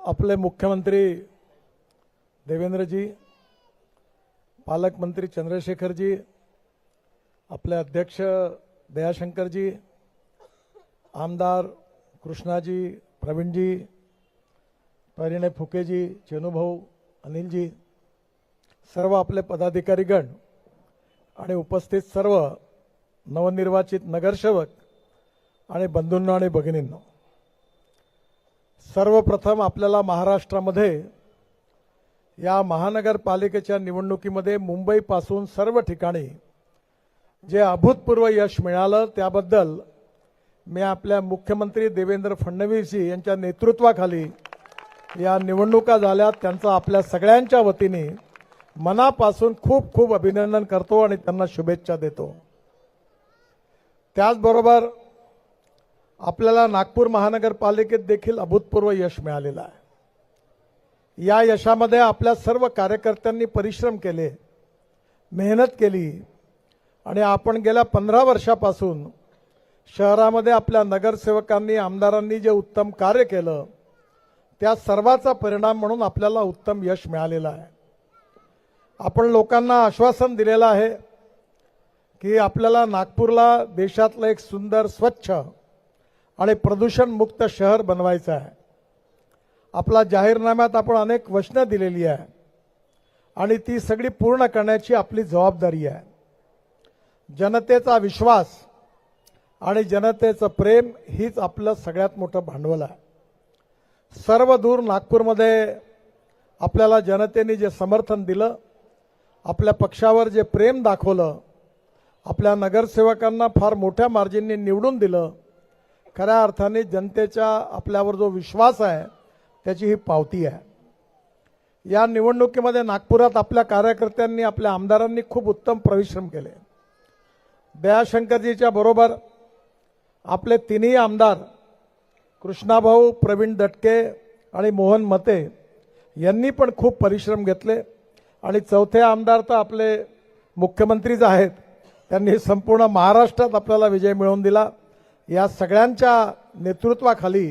आपले मुख्यमंत्री देवेंद्रजी पालकमंत्री चंद्रशेखरजी आपले अध्यक्ष दयाशंकरजी आमदार कृष्णाजी प्रवीणजी परिणय फुकेजी चेनुभाऊ अनिलजी सर्व आपले पदाधिकारीगण आणि उपस्थित सर्व नवनिर्वाचित नगरसेवक आणि बंधूंनो आणि भगिनींनो सर्वप्रथम आपल्याला महाराष्ट्रामध्ये या महानगरपालिकेच्या निवडणुकीमध्ये मुंबईपासून सर्व ठिकाणी जे अभूतपूर्व यश मिळालं त्याबद्दल मी आपल्या मुख्यमंत्री देवेंद्र फडणवीसजी यांच्या नेतृत्वाखाली या निवडणुका झाल्या. त्यांचा आपल्या सगळ्यांच्या वतीने मनापासून खूप खूप अभिनंदन करतो आणि त्यांना शुभेच्छा देतो. त्याचबरोबर आपल्याला नागपूर महानगरपालिकेत देखील अभूतपूर्व यश मिळालेलं आहे. या यशामध्ये आपल्या सर्व कार्यकर्त्यांनी परिश्रम केले मेहनत केली आणि आपण गेल्या पंधरा वर्षापासून शहरामध्ये आपल्या नगरसेवकांनी आमदारांनी जे उत्तम कार्य केलं त्या सर्वाचा परिणाम म्हणून आपल्याला उत्तम यश मिळालेलं आहे. आपण लोकांना आश्वासन दिलेलं आहे की आपल्याला नागपूरला देशातलं एक सुंदर स्वच्छ आणि प्रदूषणमुक्त शहर बनवायचं आहे. आपला जाहीरनाम्यात आपण अनेक वचनं दिलेली आहे. आणि ती सगळी पूर्ण करण्याची आपली जबाबदारी आहे. जनतेचा विश्वास आणि जनतेचं प्रेम हीच आपलं सगळ्यात मोठं भांडवल आहे. सर्व दूर नागपूरमध्ये आपल्याला जनतेने जे समर्थन दिलं आपल्या पक्षावर जे प्रेम दाखवलं आपल्या नगरसेवकांना फार मोठ्या मार्जिनने निवडून दिलं खऱ्या अर्थाने जनतेच्या आपल्यावर जो विश्वास आहे त्याची ही पावती आहे. या निवडणुकीमध्ये नागपुरात आपल्या कार्यकर्त्यांनी आपल्या आमदारांनी खूप उत्तम परिश्रम केले. दयाशंकरजीच्या बरोबर आपले तिन्ही आमदार कृष्णाभाऊ प्रवीण दटके आणि मोहन मते यांनी पण खूप परिश्रम घेतले. आणि चौथे आमदार तर आपले मुख्यमंत्रीच आहेत. त्यांनी संपूर्ण महाराष्ट्रात आपल्याला विजय मिळवून दिला. या सगळ्यांच्या नेतृत्वाखाली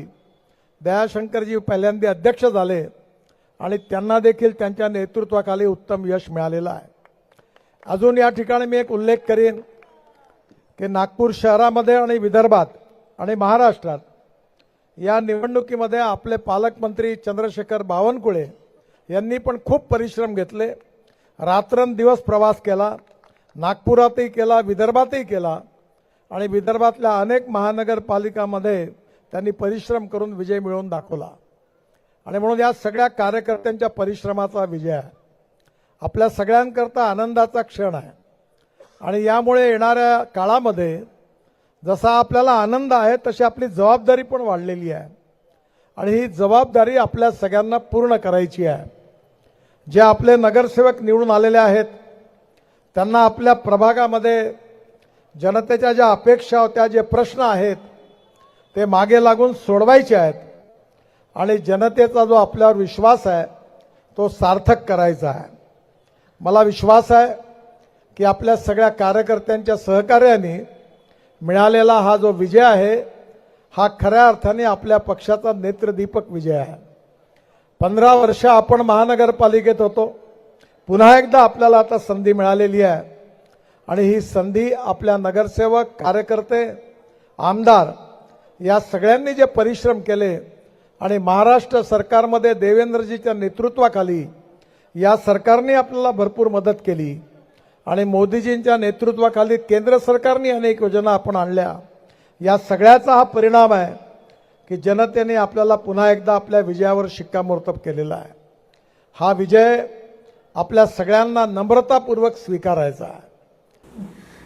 दयाशंकरजी पहिल्यांदा अध्यक्ष झाले आणि त्यांना देखील त्यांच्या नेतृत्वाखाली उत्तम यश मिळालेलं आहे. अजून या ठिकाणी मी एक उल्लेख करेन की नागपूर शहरामध्ये आणि विदर्भात आणि महाराष्ट्रात या निवडणुकीमध्ये आपले पालकमंत्री चंद्रशेखर बावनकुळे यांनी पण खूप परिश्रम घेतले. रात्रंदिवस प्रवास केला नागपुरातही केला विदर्भातही केला. आणि विदर्भातल्या अनेक महानगरपालिकामध्ये त्यांनी परिश्रम करून विजय मिळवून दाखवला. आणि म्हणून या सगळ्या कार्यकर्त्यांच्या परिश्रमाचा विजय आहे. आपल्या सगळ्यांकरता आनंदाचा क्षण आहे. आणि यामुळे येणाऱ्या काळामध्ये जसा आपल्याला आनंद आहे तशी आपली जबाबदारी पण वाढलेली आहे. आणि ही जबाबदारी आपल्या सगळ्यांना पूर्ण करायची आहे. जे आपले नगरसेवक निवडून आलेले आहेत त्यांना आपल्या प्रभागामध्ये जनतेच्या ज्या अपेक्षा होत्या जे प्रश्न आहेत ते मागे लागून सोडवायचे आहेत. आणि जनतेचा जो आपल्यावर विश्वास आहे तो सार्थक करायचा आहे. मला विश्वास आहे की आपल्या सगळ्या कार्यकर्त्यांच्या सहकार्याने मिळालेला हा जो विजय आहे हा खऱ्या अर्थाने आपल्या पक्षाचा नेत्रदीपक विजय आहे. पंधरा वर्ष आपण महानगरपालिकेत होतो. पुन्हा एकदा आपल्याला आता संधी मिळालेली आहे. आणि ही संधी आपल्या नगरसेवक कार्यकर्ते आमदार या सगळ्यांनी जे परिश्रम केले आणि महाराष्ट्र सरकारमध्ये देवेंद्रजीच्या नेतृत्वाखाली या सरकारने आपल्याला भरपूर मदत केली आणि मोदीजींच्या नेतृत्वाखाली केंद्र सरकारने अनेक योजना आपण आणल्या. या सगळ्याचा हा परिणाम आहे की जनतेने आपल्याला पुन्हा एकदा आपल्या विजयावर शिक्कामोर्तब केलेला आहे. हा विजय आपल्या सगळ्यांना नम्रतापूर्वक स्वीकारायचा आहे.